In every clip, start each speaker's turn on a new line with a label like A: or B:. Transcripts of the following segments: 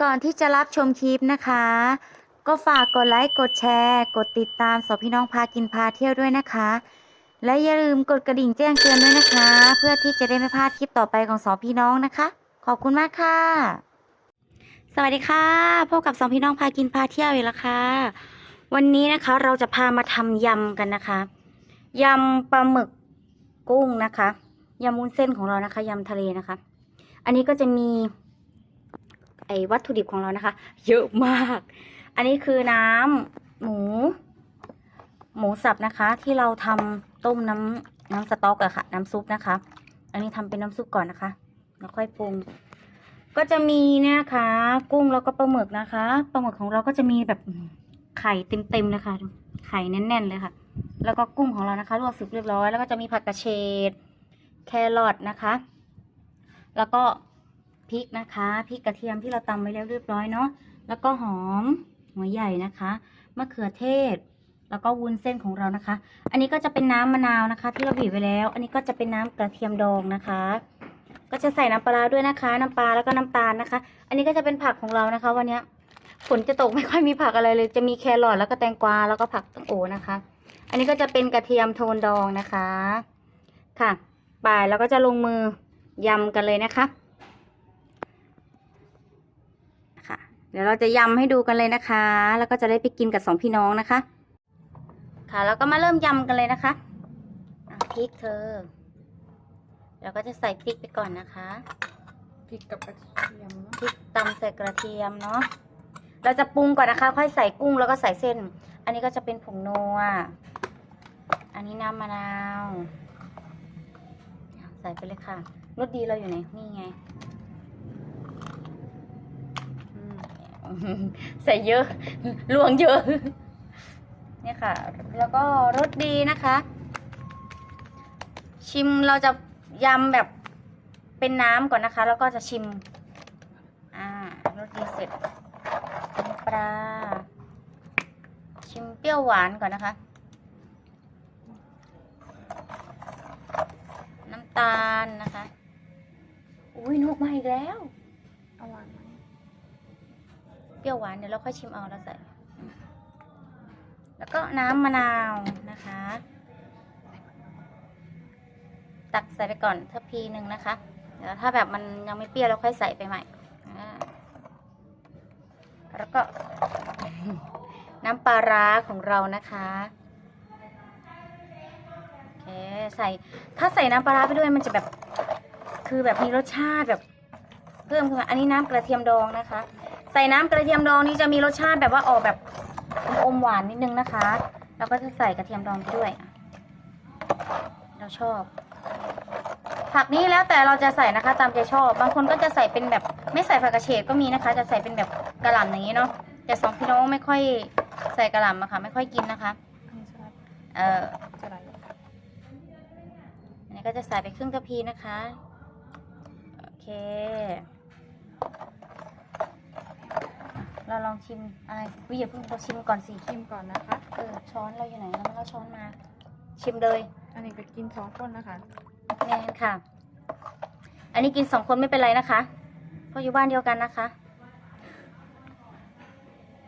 A: ก่อนที่จะรับชมคลิปนะคะ ก็ฝากกดไลค์ กดแชร์ กดติดตามสองพี่น้องพากินพาเที่ยวด้วยนะคะ และอย่าลืมกดกระดิ่งแจ้งเตือนด้วยนะคะ เพื่อที่จะได้ไม่พลาดคลิปต่อไปของสองพี่น้องนะคะ ขอบคุณมากค่ะ สวัสดีค่ะพบกับสองพี่น้องพากินพาเที่ยวอีกแล้วค่ะ วันนี้นะคะเราจะพามาทำยำกันนะคะยำปลาหมึกกุ้งนะคะยำวุ้นเส้นของเรานะคะยำทะเลนะคะ อันนี้ก็จะมี ไอ้วัตถุดิบของเรานะคะ เยอะมาก อันนี้คือน้ำหมู หมูสับนะคะ ที่เราทำต้มน้ำน้ำสต๊อกอะค่ะ น้ำซุปนะคะ อันนี้ทำเป็นน้ำซุปก่อนนะคะ แล้วค่อยปรุง ก็จะมีนะคะ กุ้งแล้วก็ปลาหมึกนะคะปลาหมึกของเราก็จะมีแบบไข่เต็มๆเลยค่ะไข่แน่นๆเลยค่ะ แล้วก็กุ้งของเรานะคะลวกสุกเรียบร้อย แล้วก็จะมีผักกระเฉดแครอทนะคะ แล้วก็ พริกนะคะพริกกระเทียมที่เราตำไว้แล้วเรียบร้อยเนาะแล้วก็หอมหัวใหญ่นะคะมะเขือเทศ แล้วก็วุ้นเส้นของเรานะคะ อันนี้ก็จะเป็นน้ำมะนาวนะคะ ที่เราบีบไว้แล้ว อันนี้ก็จะเป็นน้ำกระเทียมดองนะคะ ก็จะใส่น้ำปลาด้วยนะคะ น้ำปลาแล้วก็น้ำตาลนะคะ อันนี้ก็จะเป็นผักของเรานะคะ วันนี้ฝนจะตกไม่ค่อยมีผักอะไรเลย จะมีแครอทแล้วก็แตงกวาแล้วก็ผักตังโอนะคะ อันนี้ก็จะเป็นกระเทียมโทนดองนะคะ ค่ะปายแล้วก็จะลงมือยำกันเลยนะคะค่ะ เดี๋ยวเราจะยำให้ดูกันเลยนะคะ แล้วก็จะได้ไปกินกับสองพี่น้องนะคะ ค่ะแล้วก็มาเริ่มยำกันเลยนะคะอะพริกเธอ เราก็จะใส่พริกไปก่อนนะคะ
B: พริกกับกระเทียมเนอะ
A: พริกตำใส่กระเทียมเนาะเราจะปรุงก่อนนะคะ ค่อยใส่กุ้งแล้วก็ใส่เส้น อันนี้ก็จะเป็นผงนัว อันนี้น้ำมะนาว ใส่ไปเลยค่ะรสดีเราอยู่ไหนนี่ไงอืม ใส่เยอะลวงเยอะเนี่ยค่ะ แล้วก็รสดีนะคะ ชิมเราจะยำแบบเป็นน้ำก่อนนะคะ แล้วก็จะชิม อ่ารสดีเสร็จปลาชิมเปรี้ยวหวานก่อนนะคะ น้ำตาลนะคะ อุ้ยนกมาอีกแล้ว
B: เอาวานไเป
A: รี้ยวหวานเดี๋ยวเราค่อยชิมเอาแล้วใส่ แล้วก็น้ำมะนาวนะคะ ตักใส่ไปก่อนทัพพีหนึ่งนะคะ เดี๋ยวถ้าแบบมันยังไม่เปรี้ยวเราค่อยใส่ไปใหม่แล้วก็น้ำปลาร้าของเรานะคะโอเคใส่ถ้าใส่น้ำปลาร้าไปด้วยมันจะแบบคือแบบมีรสชาติแบบเพิ่มขึ้นมาอันนี้น้ำกระเทียมดองนะคะ ใส่น้ำกระเทียมดองนี้จะมีรสชาติแบบว่าออกแบบอมหวานนิดนึงนะคะ แล้วก็จะใส่กระเทียมดองไปด้วย เราชอบ ผักนี้แล้วแต่เราจะใส่นะคะตามใจชอบ บางคนก็จะใส่เป็นแบบไม่ใส่ผักกระเฉดก็มีนะคะ จะใส่เป็นแบบกระหล่ำอย่างนี้เนาะ แต่สองพี่น้องไม่ค่อยใส่กระหล่ำอะค่ะ ไม่ค่อยกินนะคะ เออ
B: จะอะไร
A: อันนี้ก็จะใส่ไปครึ่งกะพีนะคะ โอเค เราลองชิมอะไรวิอย่าเพิ่งเราชิมก่อนสิ
B: ชิมก่อนนะคะ
A: เออช้อนเราอยู่ไหนแล้วมันเราช้อนมา ชิมเลย
B: อันนี้ก็กินสองคนนะคะ
A: แน่นค่ะ อันนี้กินสองคนไม่เป็นไรนะคะ เพราะอยู่บ้านเดียวกันนะคะ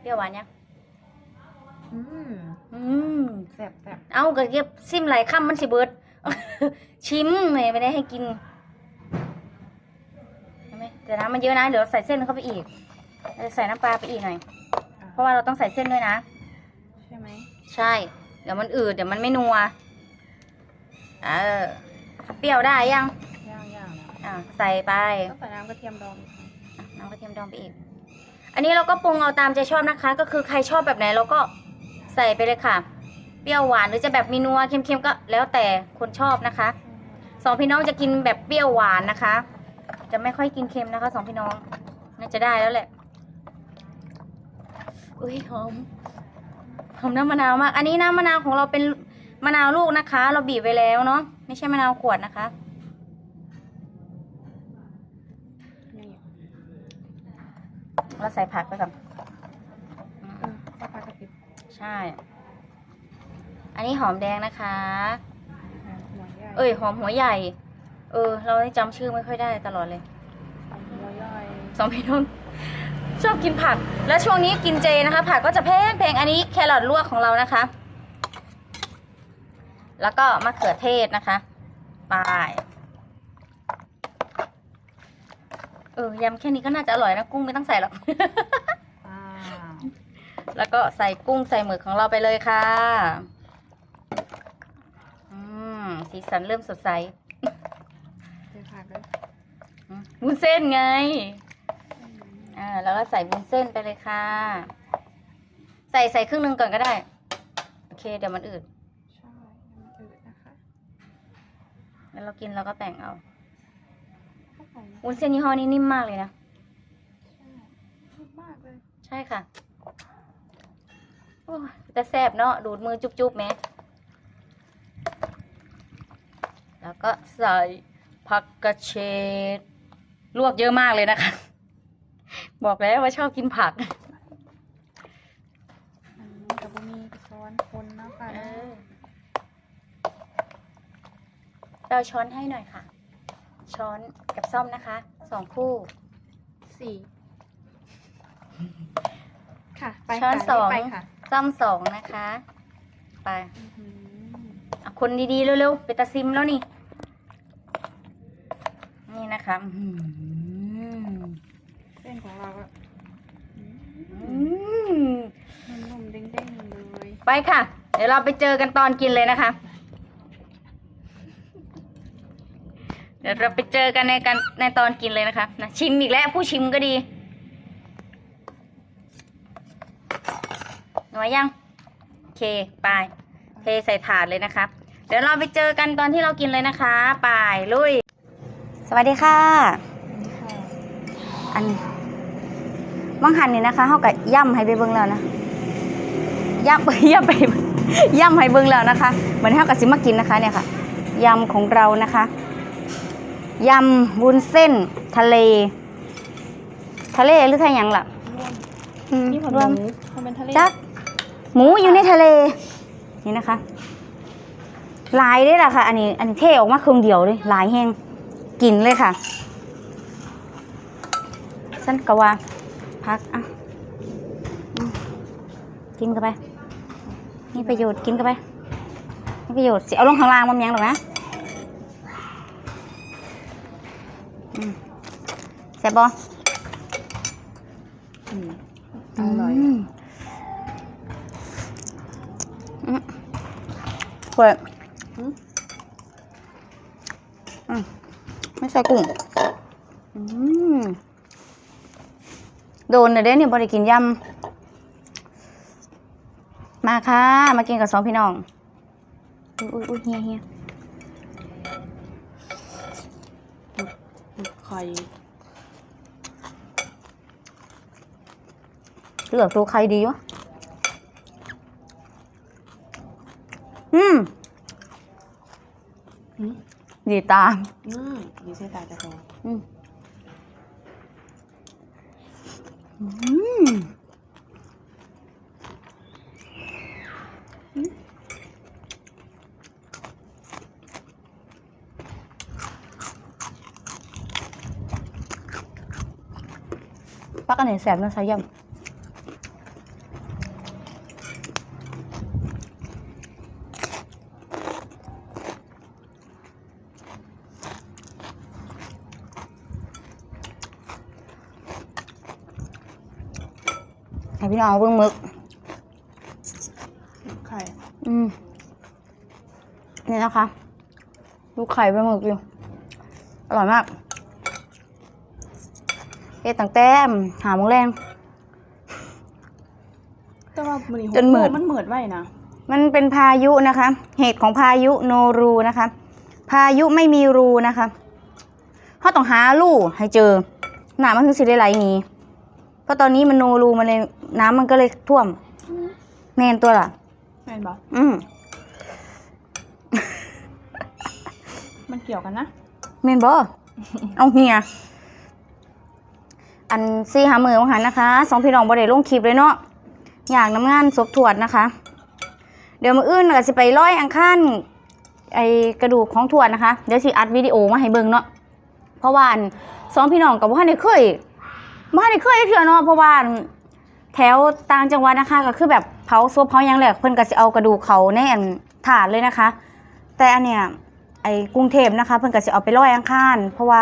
A: เปรี้ยวหวานยัง
B: อืม
A: อืม
B: แซ่บแซ่บ
A: เอากระเก็บซิมไหลายคำมันสิเบิด ชิมไม่ไม่ได้ให้กินเห็นไหมแต่น้ำมันเยอะนะเดี๋ยวใส่เส้นเข้าไปอีกเรา จะใส่น้ำปลาไปอีกหน่อย
B: อะ
A: เพราะว่าเราต้องใส่เส้นด้วยนะ
B: ใช่ไหม
A: ใช่ เดี๋ยวมันอืดเดี๋ยวมันไม่นัว เออ เปรี้ยวได้ยัง
B: ย่างย่างแล้ว
A: อ่าใส่ไป
B: ก็ใส่น้ำกระเทียมดองอีกค่ะ
A: อะน้ำกระเทียมดองไปอีก อันนี้เราก็ปรุงเอาตามใจชอบนะคะ ก็คือใครชอบแบบไหนเราก็ใส่ไปเลยค่ะ เปรี้ยวหวานหรือจะแบบมีนัวเค็มๆก็แล้วแต่คนชอบนะคะ สองพี่น้องจะกินแบบเปรี้ยวหวานนะคะ จะไม่ค่อยกินเค็มนะคะ สองพี่น้อง น่าจะได้แล้วแหละ อุ้ยหอมหอมน้ำมะนาวมาก อันนี้น้ำมะนาวของเราเป็นมะนาวลูกนะคะ เราบีบไว้แล้วเนาะไม่ใช่มะนาวขวดนะคะ
B: นี่
A: เราใส่ผักไปก่อน
B: เออข้าวผัดกระเทียม
A: ใช่ อันนี้หอมแดงนะคะ
B: อะหัวใหญ่
A: เอ้ยหอมหัวใหญ่ เออ เราได้จำชื่อไม่ค่อยได้ตลอดเลย
B: หัวใหญ่
A: สองพี่น้อง ชอบกินผัก แล้วช่วงนี้กินเจนะคะ ผักก็จะแพงแพงอันนี้แครอทลวกของเรานะคะ แล้วก็มะเขือเทศนะคะไปเออยำแค่นี้ก็น่าจะอร่อยนะกุ้งไม่ต้องใส่หรอก
B: อ่า
A: แล้วก็ใส่กุ้งใส่หมึกของเราไปเลยค่ะอืมสีสันเริ่มสดใส
B: เดี๋ยวผักเลย
A: อืมวุ้นเส้นไง อ่าแล้วก็ใส่วุ้นเส้นไปเลยค่ะ ใส่ใส่ครึ่งหนึ่งก่อนก็ได้ โอเค เดี๋ยวมันอืด
B: ใช่มันอืดนะคะ
A: แล้วเรากินเราก็แบ่งเอา
B: เข้าไปนะ
A: วุ้นเส้นยี่ห้อนี้นิ่มมากเลยนะ
B: ใช่นุ่มมากเลย
A: ใช่ค่ะโอ้ยแต่แซ่บเนาะดูดมือจุ๊บๆไหมแล้วก็ใส่ผักกระเฉดลวกเยอะมากเลยนะคะ บอกแล้วว่าชอบกินผัก
B: อันนี้กับบะหมี่ซ้อนคนเนาะค่ะ
A: เออเราช้อนให้หน่อยค่ะ ช้อนกับซ่อมนะคะสองคู่
B: สี่ค่ะ ไป
A: ช้อน
B: ค่ะ
A: สอง
B: ไปค่ะ
A: ซ่อมสองนะคะ ไป
B: อื้อหือ
A: อะคนดีๆเร็วๆไปตาซิมแล้วนี่ นี่นะคะอื้อหือ
B: เส้นของเราอะ
A: อืม
B: นุ่มๆเด้งๆเลย
A: ไปค่ะ เดี๋ยวเราไปเจอกันตอนกินเลยนะคะ เดี๋ยวเราไปเจอกันในกันในตอนกินเลยนะคะนะชิมอีกแล้วผู้ชิมก็ดีหน่วยยังโอเคไปเทใส่ถาดเลยนะคะ เดี๋ยวเราไปเจอกันตอนที่เรากินเลยนะคะไปลุย สวัสดีค่ะ อันมังหันนี่นะคะเขากับย่ำให้ไปเบิ่งแล้วนะ ย่ำย่ำไปย่ำให้เบิ่งแล้วนะคะเหมือนเขากับซิมากินนะคะเนี่ยค่ะยำของเรานะคะยำวุ้นเส้น ทะเล ทะเลหรือไทยหยังล่ะอืม
B: นี่ผัด
A: รวม
B: หมูมันเป็นทะเล
A: จักหมูอยู่ในทะเล นี่นะคะหลายได้ละค่ะ อันนี้ อันนี้เทออกมาครึ่งเดียวเลยหลายแห้งกินเลยค่ะฉันก็ว่าพักอะอืมกินกันไป มีประโยชน์กินกันไปมีประโยชน์สิเอาลงข้างล่างมันยังหรอกนะอืมแซ่บบ
B: ออร่อย
A: เปิดไม่ใส่กุ้งอืมโดนเด้เนี่ยบริกินยำ มาค่ะ มากินกับสองพี่น้อง อุ้ยอุ้ยอุ้ยเฮียเฮีย
B: ไข่
A: เลือกตัวใครดีวะ อืม
B: อืม
A: ดีตาม
B: อืมดีใช่ตาจะพอ
A: อืม อืม ปักอันไหนแสบนะสายยำให้พี่น้องเอาเบิ่งมึก
B: ไข่
A: อืมนี่นะคะลูกไข่ปลาหมึกอยู่ อร่อยมาก เอ๊ะตั้งแต่หาโมงแรง
B: แต่ว่ามัน
A: จนเหมือด
B: มันเหมือดไว้นะ
A: มันเป็นพายุนะคะ เหตุของพายุโนรูนะคะ พายุไม่มีรูนะคะเขาต้องหารูให้เจอน้ำมันถึงสิได้ไหลหนีเพราะตอนนี้มันโนรูมันเลยน้ำมันก็เลยท่วม แมนตัวล่ะ
B: แม่นบอก
A: อืม
B: มันเกี่ยวกันนะ
A: แมนบอเอาเฮีย อันซี่หามือของหันนะคะสองพี่น้องบ่ได้ลงคลิปเลยเนาะอยากน้ำงานศพถวดนะคะ เดี๋ยวมาอื่นก็สิไปร้อยอังคารไอกระดูกของถวดนะคะเดี๋ยวสิอัดวิดีโอมาให้เบิ่งเนาะเพราะว่าอันสองพี่น้องกับว่าได้เคยบ้านนี่เคยเถื่อเนาะเพราะว่าแถวต่างจังหวัดนะคะ ก็คือแบบเผาศพเผายังแหละเพิ่นก็สิเอากระดูกเขาในอันถาดเลยนะคะ แต่อันเนี้ยไอ้กรุงเทพนะคะเพิ่นก็สิเอาไปลอยอังคารเพราะว่า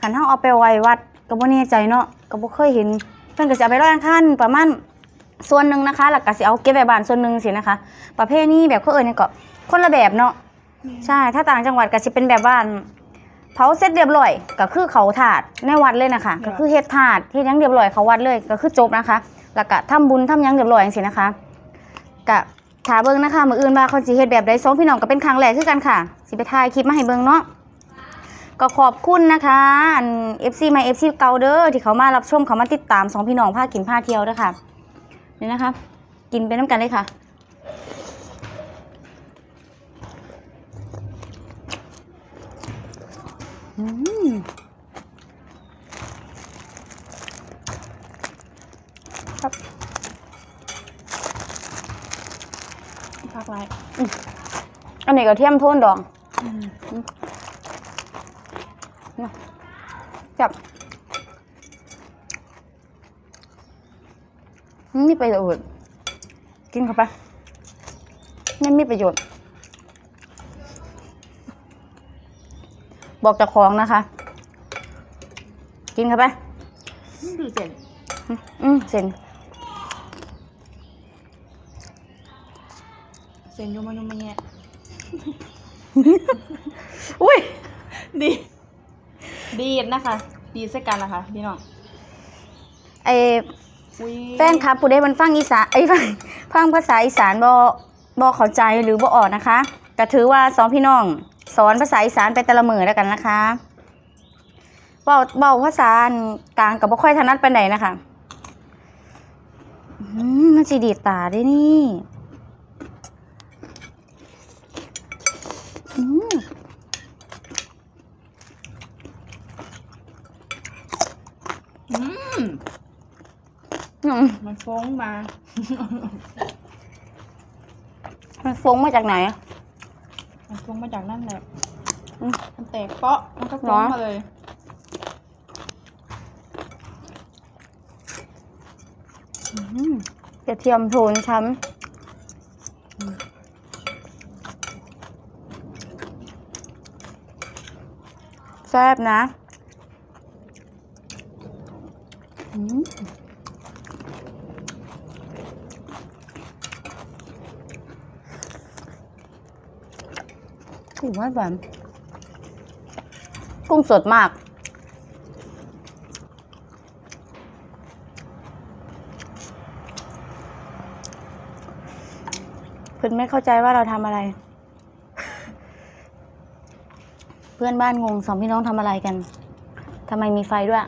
A: คันเฮาเอาไปไว้วัดก็บ่แน่ใจเนาะ ก็บ่เคยเห็นเพิ่นก็สิเอาไปลอยอังคารประมาณส่วนหนึ่งนะคะแล้วก็สิเอาเก็บไว้บ้านส่วนหนึ่งสินะคะ ประเภทนี้แบบเขาเอิ้นหยังก็คนละแบบเนาะใช่ถ้าต่างจังหวัดก็จะเป็นแบบว่าเผาเสร็จเรียบร้อยก็คือเขาถาดในวัดเลยนะคะ ก็คือเฮ็ดถาดเฮ็ดหยังเรียบร้อยเขาวัดเลยก็คือจบนะคะ แล้วก็ทำบุญทำหยังเรียบร้อยจังซี่นะคะก็ถาเบิ่งนะคะมื้ออื่นว่าเขาสิเฮ็ดแบบใดสองพี่น้องก็เป็นครั้งแรกคือกันค่ะ สิไปถ่ายคลิปมาให้เบิ่งเนาะ ก็ขอบคุณนะคะอัน FC ใหม่ FC เก่าเด้อที่เขามารับชมเขามาติดตามสองพี่น้องพากินพาเที่ยวเด้อค่ะนี่นะคะ กินไปน้ำกันเลยค่ะอืม
B: พักไร
A: อันนี้ก็เทียมโทนดอง
B: อ
A: จับอืมมีประโยชน์กินเข้าไปนี่มีประโยชน์ บอกเจ้าของนะคะ กินเข้าไป
B: ดูเสร็จ
A: อืมอืมเซ็น
B: เสร็จยุ่มายุ่มาแย่
A: อุ้ย
B: ดี ดีดนะคะ ดีดใส่กันนะคะพี่น้อง
A: ไอ
B: อุ้ย
A: แฟนคลับผู้ใดมันฟังอีสานไอ้ยฟังฟังภาษาอีสานบ่บ่เข้าใจหรือบ่ออกนะคะก็ถือว่าสองพี่น้อง สอนภาษาอีสานไปแต่ละมือแล้วกันนะคะเว้าเว้าภาษากลางกับบ่ค่อยถนัดปานใดนะคะอืมมันสิดีดตาได้นี่ ม
B: อืม
A: มั
B: นฟ้องมา
A: มันฟงมาจากไหนอะ
B: มันฟ้องมาจากนั่นแหละ
A: อืม
B: มันแตกเปาะ มันก็ฟ้อง
A: เหรอ
B: มาเลย
A: อืมกระเทียมโทนช้ำแซ่บนะ กุ้งว่าแบบกุ้งสดมาก เพื่อนไม่เข้าใจว่าเราทำอะไร เพื่อนบ้านงงสองพี่น้องทำอะไรกันทำไมมีไฟด้วย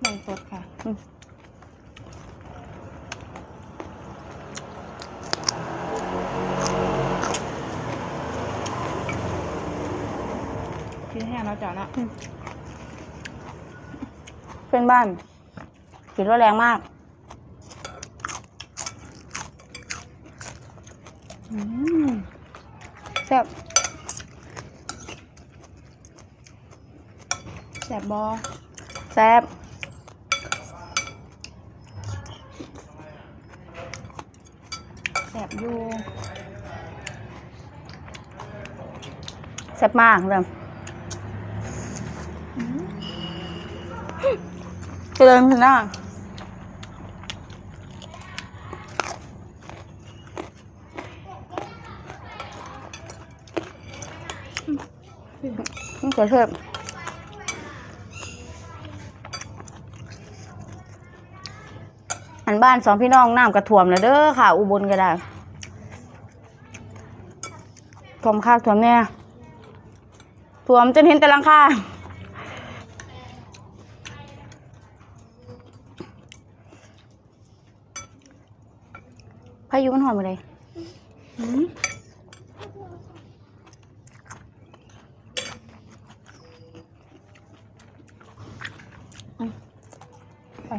B: หนึ่งสดค่ะ
A: อืม
B: กินแห้งแล้วจ้ะนะ
A: เพื่อนบ้านกินว่าแรงมากแซ่บ
B: แสบบอ
A: แซ่บ
B: แสบอยู่
A: แซ่บมากเลย เติมถึงหน้ามะเขือเทศอันบ้านสองพี่น้องน้ำกระถ่วมแล้วเด้อค่ะ อุบลก็ได้ถ่วมข้าวถ่วมเนี่ยถ่วมจนเห็นแต่ลังคาายุมันหอมมาเลย
B: อืมอืมไป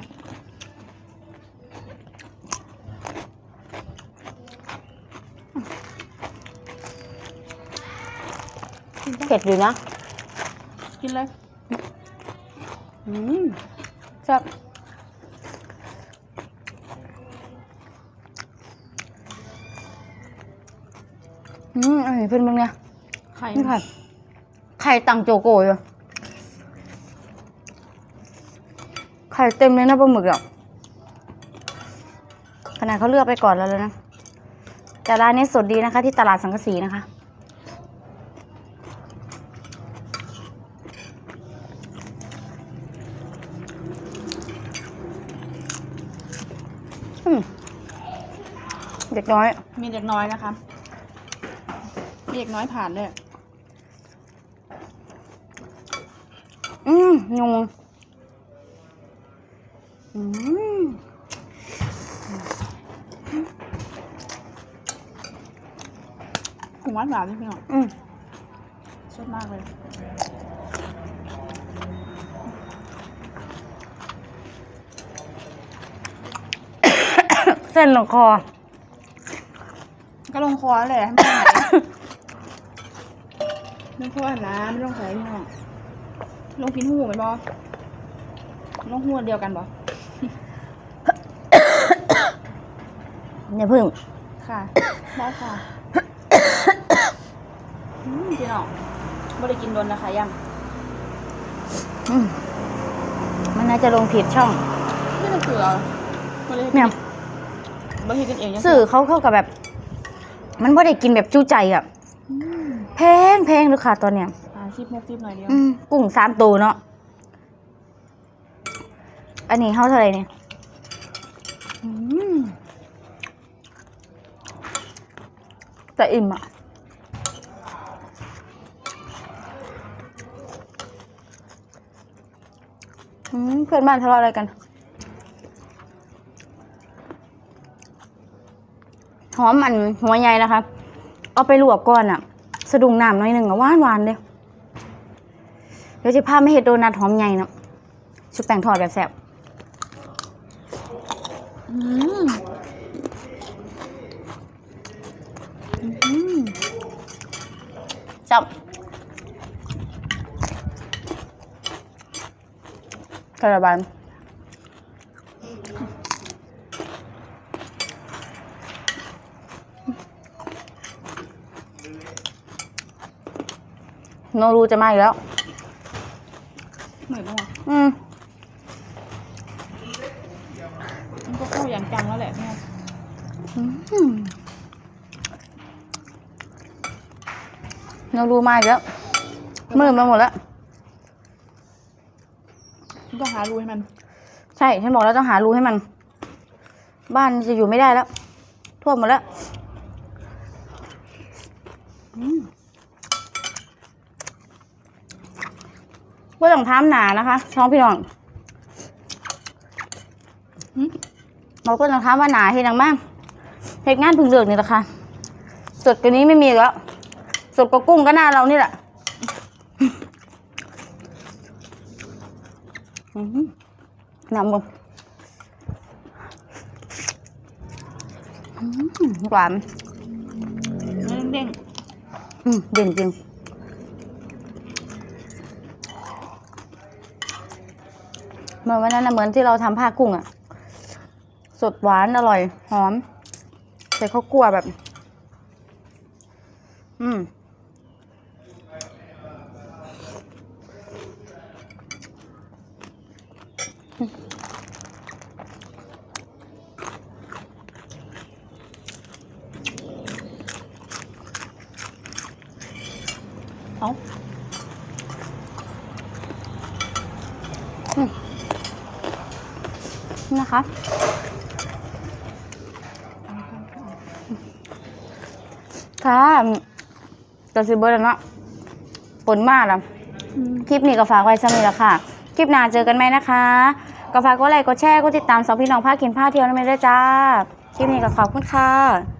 A: เผ็ดอยู่นะ
B: กินเลย
A: อืมแซ่บอืมอันนี้ เพิ่นมึงเนี่ย
B: ไข่
A: นี่ค่ะไข่ตังโจโกอยู่ไข่เต็มเลยนะปลาหมึกอะขนาดเขาเลือกไปก่อนแล้วเลยนะแต่ร้านนี้สดดีนะคะ ที่ตลาดสังกะสีนะคะอืมเด็กน้อย
B: มีเด็กน้อยนะคะมี เด็กน้อยผ่านด้วย
A: อืมงงอืม
B: กุ้งหวานหวานนี่พี่น้อง
A: อืม
B: สดมากเลย
A: เส้นลงคอ
B: ก็ลงคอแล้วแหละให้มั นไหลลงคอนะไม่ต้องใส่พี่น้องลงพินหูไหมบอลงหูอันเดียวกันบอ
A: อย่าพึ่ง
B: ค่ะได้ค่ะอืมพี่น้องไม่ได้กินโดนนะคะยัง
A: อืมมันน่าจะลงผิดช่อง
B: ไม่ได้เกลือไม่ได้
A: เนี่ย
B: ไม่ได้กินเองยัง
A: สื่อเขาเข้ากับแบบ มันไม่ได้กินแบบจู้ใจอะ
B: อืม
A: แพงแพงเลยค่ะตอนเนี้ย
B: อ่าชิบมกชิบหน่อยเดียว
A: อืมกุ้งสามตัวเนาะอันนี้เท่าเท่าไหร่เนี่ยอืมแต่อิ่มอะอืมเพื่อนบ้านทะเลาะอะไรกัน หอมมันหัวใหญ่นะคะ เอาไปลวกก่อนอะ สะดุ้งน้ำหน่อยหนึ่งอะหวานหวานเลยเดี๋ยวจะพาไม่เห็ดโดนัทหอมใหญ่นะชุบแป้งทอดแบบแซ่บ
B: อืม
A: อืมจับกระบาล โนรูจะมาอีกแล้ว
B: เหมือนกันว่ะ
A: อืม
B: มันก็เข้าอย่างจังแล้วแหละแม่
A: อืมโนรูมาอีกแล้วมืดมาหมดแล้ว
B: มันก็หารูให้มัน
A: ใช่ ฉันบอกแล้วต้องหารูให้มัน บ้านจะอยู่ไม่ได้แล้วท่วมหมดแล้ว อืม ว่าต้องท้ามหนานะคะน้องพี่น้อง
B: หืม
A: เราก็ต้องท้ามว่าหนาเห็นยังมากเหตุงานพึ่งเลือกนี่แหละค่ะสดกว่านี้ไม่มีอีกแล้วสดกว่ากุ้งก็หน้าเรานี่แหละอืมน้ำบงอืมหวาน
B: เนื้อเด้ง
A: อืมเด่นจริง เห มือนวันนั้นนะเหมือนที่เราทำผ้ากุ้งอะสดหวานอร่อย หอมแต่เขาวกลัวแบบ อืม
B: ๆเอ้า
A: นะคะ ค่ะกระซิบเบอร์แล้วเนาะปนมากแล้ว
B: อืม
A: คลิปนี้ก็ฝากไว้สำหรับแล้วค่ะ คลิปหน้าเจอกันไหมนะคะก็ฝากกดไลค์กดแชร์กดติดตามสองพี่น้องภาคกินผ้าเที่ยวนั่นเองด้วยจ้า คลิปนี้ก็ขอบคุณค่ะ